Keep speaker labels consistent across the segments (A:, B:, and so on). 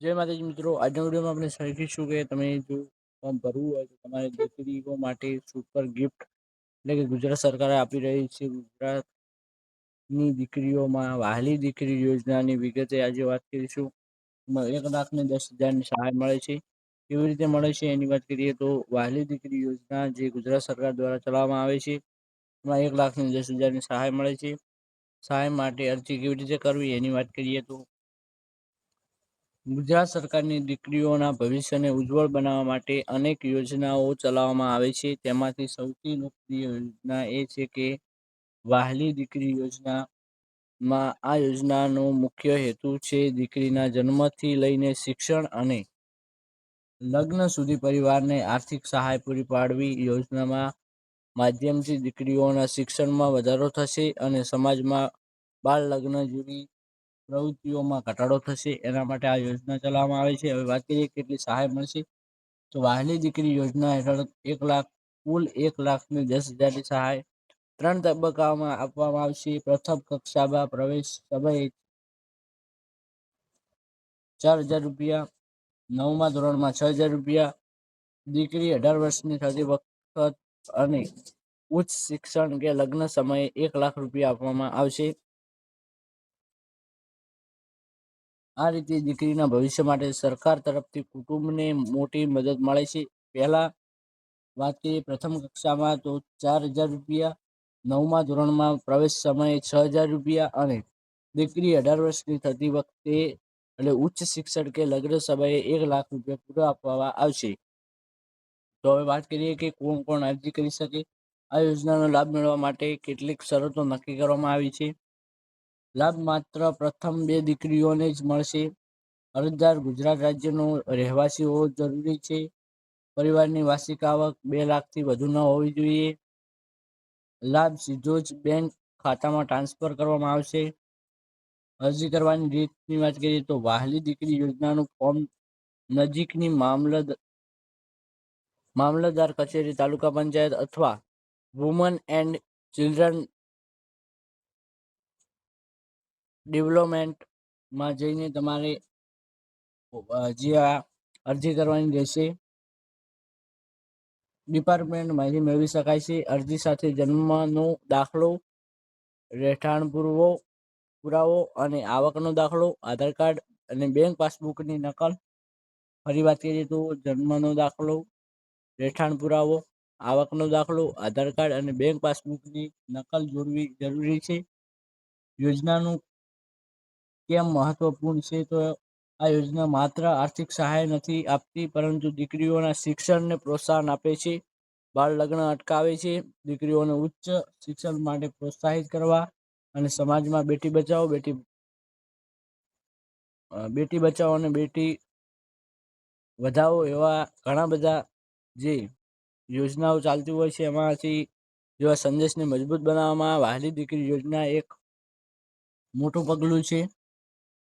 A: જય માતાજી મિત્રો, આજના વિડીયોમાં આપણે શીખીશું કે તમે જો ફોર્મ ભરવું હોય તો તમારે દીકરીઓ માટે સુપર ગિફ્ટ એટલે કે ગુજરાત સરકારે આપી રહી છે. ગુજરાતની દીકરીઓમાં વહાલી દીકરી યોજનાની વિગતે આજે વાત કરીશું. એક લાખને દસ હજારની સહાય મળે છે. કેવી રીતે મળે છે એની વાત કરીએ તો વહાલી દીકરી યોજના જે ગુજરાત સરકાર દ્વારા ચલાવવામાં આવે છે, એમાં એક લાખને દસ હજારની સહાય મળે છે. સહાય માટે અરજી કેવી રીતે કરવી એની વાત કરીએ તો ગુજરાત સરકારની દીકરીઓના ભવિષ્યને ઉજ્જવળ બનાવવા માટે અનેક યોજનાઓ ચલાવવામાં આવે છે. તેમાંથી સૌથી લોકપ્રિય યોજના એ છે કે વહાલી દીકરી યોજના માં આ યોજનાનો મુખ્ય હેતુ છે દીકરીના જન્મથી લઈને શિક્ષણ અને લગ્ન સુધી પરિવારને આર્થિક સહાય પૂરી પાડવી. યોજનામાં માધ્યમથી દીકરીઓના શિક્ષણમાં વધારો થશે અને સમાજમાં બાળ લગ્ન જેવી પ્રવૃત્તિઓમાં ઘટાડો થશે, એના માટે આ યોજના ચલાવવામાં આવે છે. હવે વાત કરીએ કેટલી સહાય મળશે. તો વાહલી દીકરી યોજના હેઠળ એક લાખ, કુલ એક લાખની દસ હજારની સહાય ત્રણ તબક્કામાં આપવામાં આવશે. પ્રથમ કક્ષામાં પ્રવેશ સમયે ચાર હજાર રૂપિયા, નવમા ધોરણમાં છ હજાર રૂપિયા, દીકરી અઢાર વર્ષની થતી વખત અને ઉચ્ચ શિક્ષણ કે લગ્ન સમયે એક લાખ રૂપિયા આપવામાં આવશે. આ રીતે દીકરીના ભવિષ્ય માટે સરકાર તરફથી કુટુંબને મોટી મદદ મળે છે. પહેલા વાત કરીએ પ્રથમ કક્ષામાં તો ચાર હજાર રૂપિયા, નવમા ધોરણમાં પ્રવેશ સમયે છ હજાર રૂપિયા અને દીકરી અઢાર વર્ષની થતી વખતે એટલે ઉચ્ચ શિક્ષણ કે લગ્ન સમયે એક લાખ રૂપિયા પૂરા આપવામાં આવશે. તો હવે વાત કરીએ કે કોણ કોણ અરજી કરી શકે? આ યોજનાનો લાભ મેળવવા માટે કેટલીક શરતો નક્કી કરવામાં આવી છે. લાભ માત્ર પ્રથમ બે દીકરીઓને જ મળશે. અરજદાર ગુજરાત રાજ્યનો રહેવાસી હોવો જરૂરી છે. પરિવારની વાર્ષિક આવક બે લાખથી વધુ ન હોવી જોઈએ. લાભ સીધો જ બેંક ખાતામાં ટ્રાન્સફર કરવામાં આવશે. અરજી કરવાની રીતની વાત કરીએ તો વહાલી દીકરી યોજનાનું ફોર્મ નજીકની મામલત મામલતદાર કચેરી, તાલુકા પંચાયત અથવા વુમન એન્ડ ચિલ્ડ્રન ડેવલપમેન્ટમાં જઈને તમારે જે અરજી કરવાની રહેશે. ડિપાર્ટમેન્ટ માહિતી મેળવી શકાય છે. અરજી સાથે જન્મનો દાખલો રહેઠાણ પૂર્વો પુરાવો અને આવકનો દાખલો, આધાર કાર્ડ અને બેંક પાસબુકની નકલ. ફરી વાત કરીએ તો જન્મનો દાખલો રહેઠાણ પુરાવો આવકનો દાખલો, આધાર કાર્ડ અને બેંક પાસબુકની નકલ જોડવી જરૂરી છે. યોજનાનું કેમ મહત્વપૂર્ણ છે તો આ યોજના માત્ર આર્થિક સહાય નથી આપતી, પરંતુ દીકરીઓના શિક્ષણને પ્રોત્સાહન આપે છે. બાળ લગ્ન અટકાવે છે. દીકરીઓને ઉચ્ચ શિક્ષણ માટે પ્રોત્સાહિત કરવા અને સમાજમાં બેટી બચાવો, બેટી બેટી બચાવો અને બેટી વધાવો એવા ઘણા બધા જે યોજનાઓ ચાલતી હોય છે. એમાંથી જેવા સંદેશને મજબૂત બનાવવામાં વહાલી દીકરી યોજના એક મોટું પગલું છે.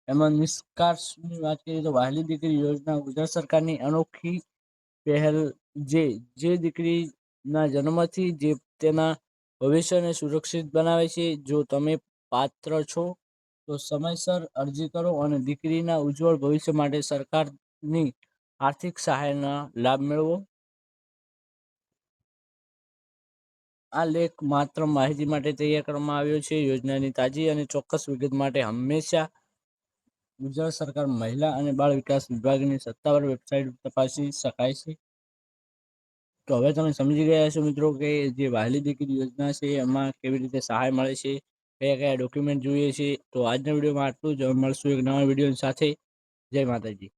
A: એમાં નિષ્કાર્ષની વાત કરીએ તો વહાલી દીકરી યોજના ગુજરાત સરકારની અનોખી પહેલ જે જે દીકરીના જન્મથી જે તેના ભવિષ્યને સુરક્ષિત બનાવે છે. જો તમે પાત્ર છો, તો સમયસર અરજી કરો અને દીકરીના ઉજ્જવળ ભવિષ્ય માટે સરકારની આર્થિક સહાયના લાભ મેળવો. આ લેખ માત્ર માહિતી માટે તૈયાર કરવામાં આવ્યો છે. યોજનાની તાજી અને ચોક્કસ વિગત માટે હંમેશા ગુજરાત સરકાર મહિલા અને બાળ વિકાસ વિભાગની સત્તાવાર વેબસાઇટ તપાસી શકાય છે? તો હવે તમે સમજી ગયા છો મિત્રો કે જે વહાલી દીકરી યોજના છે, એમાં કેવી રીતે સહાય મળે છે, કયા કયા ડોક્યુમેન્ટ જોઈએ છે? તો આજના વિડીયોમાં આટલું જ. મળશું એક નવા વીડિયો સાથે. જય માતાજી.